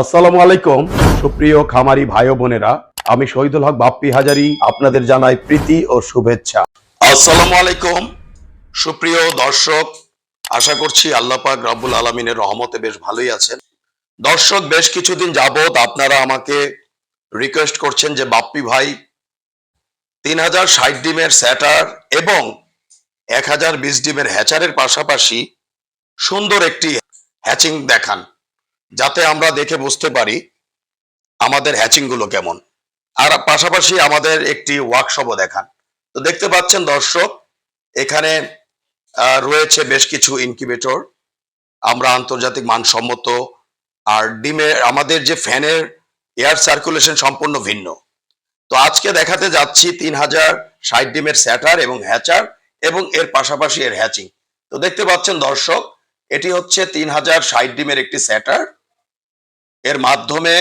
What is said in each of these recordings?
আসসালামু আলাইকুম। সুপ্রিয় খামারি ভাই বোনেরা, আমি শহীদুল হক বাপ্পি হাজারি, আপনাদের জানাই প্রীতি ও শুভেচ্ছা। আসসালামু আলাইকুম। সুপ্রিয় দর্শক, আশা করছি আল্লাহ পাক রব্বুল আলমিনের রহমতে বেশ ভালোই আছেন। দর্শক, বেশ কিছুদিন যাবত আপনারা আমাকে রিকোয়েস্ট করছেন যে, বাপ্পি ভাই, তিন হাজার ষাট ডিমের স্যাটার এবং এক হাজার বিশ ডিমের হ্যাচারের পাশাপাশি সুন্দর একটি হ্যাচিং দেখান। যাতে আমরা দেখে বুঝতে পারি আমাদের হ্যাচিংগুলো কেমন। আর পাশাপাশি আমাদের একটি ওয়ার্কশপও দেখান। তো দেখতে পাচ্ছেন দর্শক, এখানে রয়েছে বেশ কিছু ইনকিউবেটর আমরা আন্তর্জাতিক মানসম্মত। আর ডিমের আমাদের যে ফ্যানের এয়ার সার্কুলেশন সম্পূর্ণ ভিন্ন। তো আজকে দেখাতে যাচ্ছি তিন হাজার ষাট ডিমের স্যাটার এবং হ্যাচার এবং এর পাশাপাশি এর হ্যাচিং তো দেখতে পাচ্ছেন দর্শক, এটি হচ্ছে তিন হাজার ষাট ডিমের একটি স্যাটার এর মাধ্যমে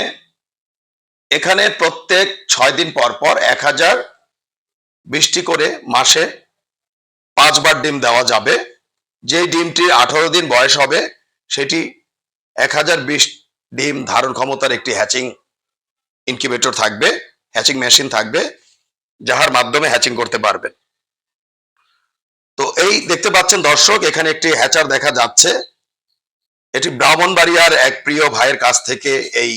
এখানে প্রত্যেক ছয় দিন পর পর এক হাজার বৃষ্টি করে মাসে পাঁচবার ডিম দেওয়া যাবে। যেই ডিমটির আঠারো দিন বয়স হবে, সেটি এক হাজার বিশ ডিম ধারণ ক্ষমতার একটি হ্যাচিং ইনকিউবেটর থাকবে, হ্যাচিং মেশিন থাকবে, যাহার মাধ্যমে হ্যাচিং করতে পারবেন। তো এই দেখতে পাচ্ছেন দর্শক, এখানে একটি হ্যাচার দেখা যাচ্ছে। এটি ব্রাহ্মণবাড়িয়ার এক প্রিয় ভাইয়ের কাছ থেকে এই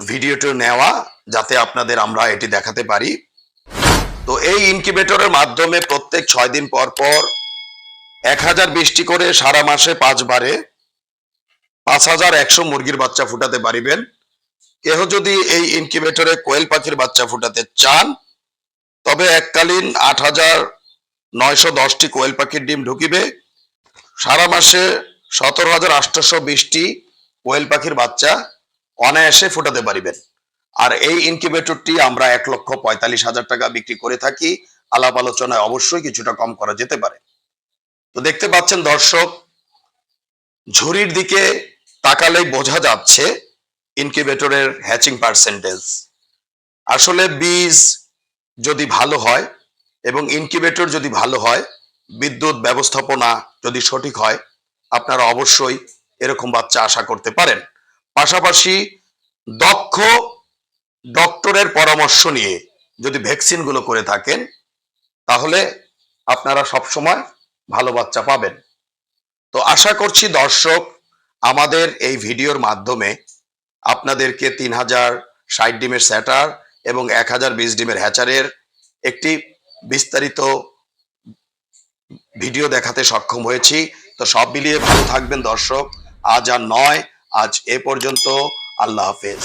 ভিডিওটি নেওয়া, যাতে আপনাদের আমরা এটি দেখাতে পারি। তো এই ইনকিউবেটরের মাধ্যমে প্রত্যেক ছয় দিন পর পর এক হাজার বিশটি করে সারা মাসে পাঁচবারে পাঁচ হাজার একশো মুরগির বাচ্চা ফুটাতে পারিবেন। কেহ যদি এই ইনকিউবেটরে কোয়েল পাখির বাচ্চা ফুটাতে চান, তবে এককালীন আট হাজার নয়শো দশটি কোয়েল পাখির ডিম ঢুকিবে। সারা মাসে সতেরো হাজার আটশোশো বিশটি কোয়েল পাখির বাচ্চা অনায়াসে ফুটাতে পারিবেন। আর এই ইনকিউবেটরটি আমরা এক লক্ষ পঁয়তাল্লিশ হাজার টাকা বিক্রি করে থাকি। আলাপ আলোচনায় অবশ্যই কিছুটা কম করা যেতে পারে। তো দেখতে পাচ্ছেন দর্শক, ঝুড়ির দিকে তাকালেই বোঝা যাচ্ছে ইনকিউবেটরের হ্যাচিং পার্সেন্টেজ। আসলে বীজ যদি ভালো হয় এবং ইনকিউবেটর যদি ভালো হয়, বিদ্যুৎ ব্যবস্থাপনা যদি সঠিক হয় আপনারা অবশ্যই এরকম বাচ্চা আশা করতে পারেন। পাশাপাশি দক্ষ ডক্টরের পরামর্শ নিয়ে যদি ভ্যাকসিনগুলো করে থাকেন, তাহলে আপনারা সবসময় ভালো বাচ্চা পাবেন। তো আশা করছি দর্শক, আমাদের এই ভিডিওর মাধ্যমে আপনাদেরকে তিন হাজার ষাট ডিমের স্যাটার এবং এক হাজার বিশ ডিমের হ্যাচারের একটি বিস্তারিত ভিডিও দেখাতে সক্ষম হয়েছি। তো সব মিলিয়ে ভালো থাকবেন দর্শক। আজ আর নয় আজ এ পর্যন্ত। আল্লাহ হাফেজ।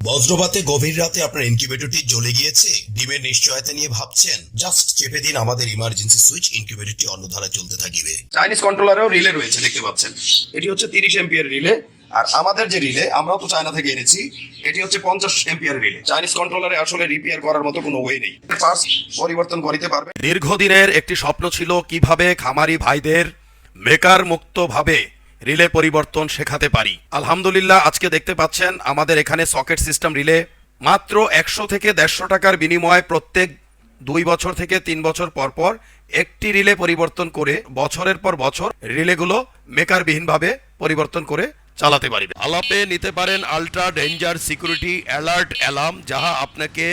বজ্রপাতে গভীর রাতে আপনার ইনকিউবেটরটি জ্বলে গিয়েছে। ডিমের নিশ্চয়তা নিয়ে ভাবছেন জাস্ট চেপে দিন আমাদের ইমার্জেন্সি সুইচ ইনকিউবেটরটি অন্য ধারা চলতে থাকিবে। চাইনিজ কন্ট্রোলারেও রিলে রয়েছে দেখতে পাচ্ছেন। এটি হচ্ছে তিরিশ এম্পিয়ার রিলে। আর আমাদের যে রিলে আমরাও তো চায়না থেকে এনেছি, এটি হচ্ছে পঞ্চাশ এম্পিয়ার রিলে চাইনিজ কন্ট্রোলারে আসলে রিপেয়ার করার মতো কোনো ওয়ে নেই। পরিবর্তন করিতে পারবে। দীর্ঘদিনের একটি স্বপ্ন ছিল কীভাবে খামারি ভাইদের বেকার মুক্তভাবে রিলে পরিবর্তন শেখাতে পারি। আলহামদুলিল্লাহ, আজকে দেখতে পাচ্ছেন আমাদের এখানে সকেট সিস্টেম রিলে মাত্র একশো থেকে দেড়শো টাকার বিনিময়ে প্রত্যেক দুই বছর থেকে তিন বছর পর পর একটি রিলে পরিবর্তন করে বছরের পর বছর রিলেগুলো মেকারবিহীনভাবে পরিবর্তন করে চালাতে পারবে। আলাপে নিতে পারেন ultra danger security alert alarm যাহা আপনাকে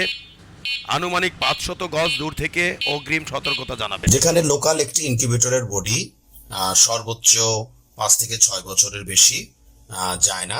আনুমানিক পাঁচশত গজ দূর থেকে অগ্রিম সতর্কতা জানাবে। যেখানে লোকাল একটি ইনকিউবেটরের বডি সর্বোচ্চ পাঁচ থেকে ছয় বছরের বেশি যায় না।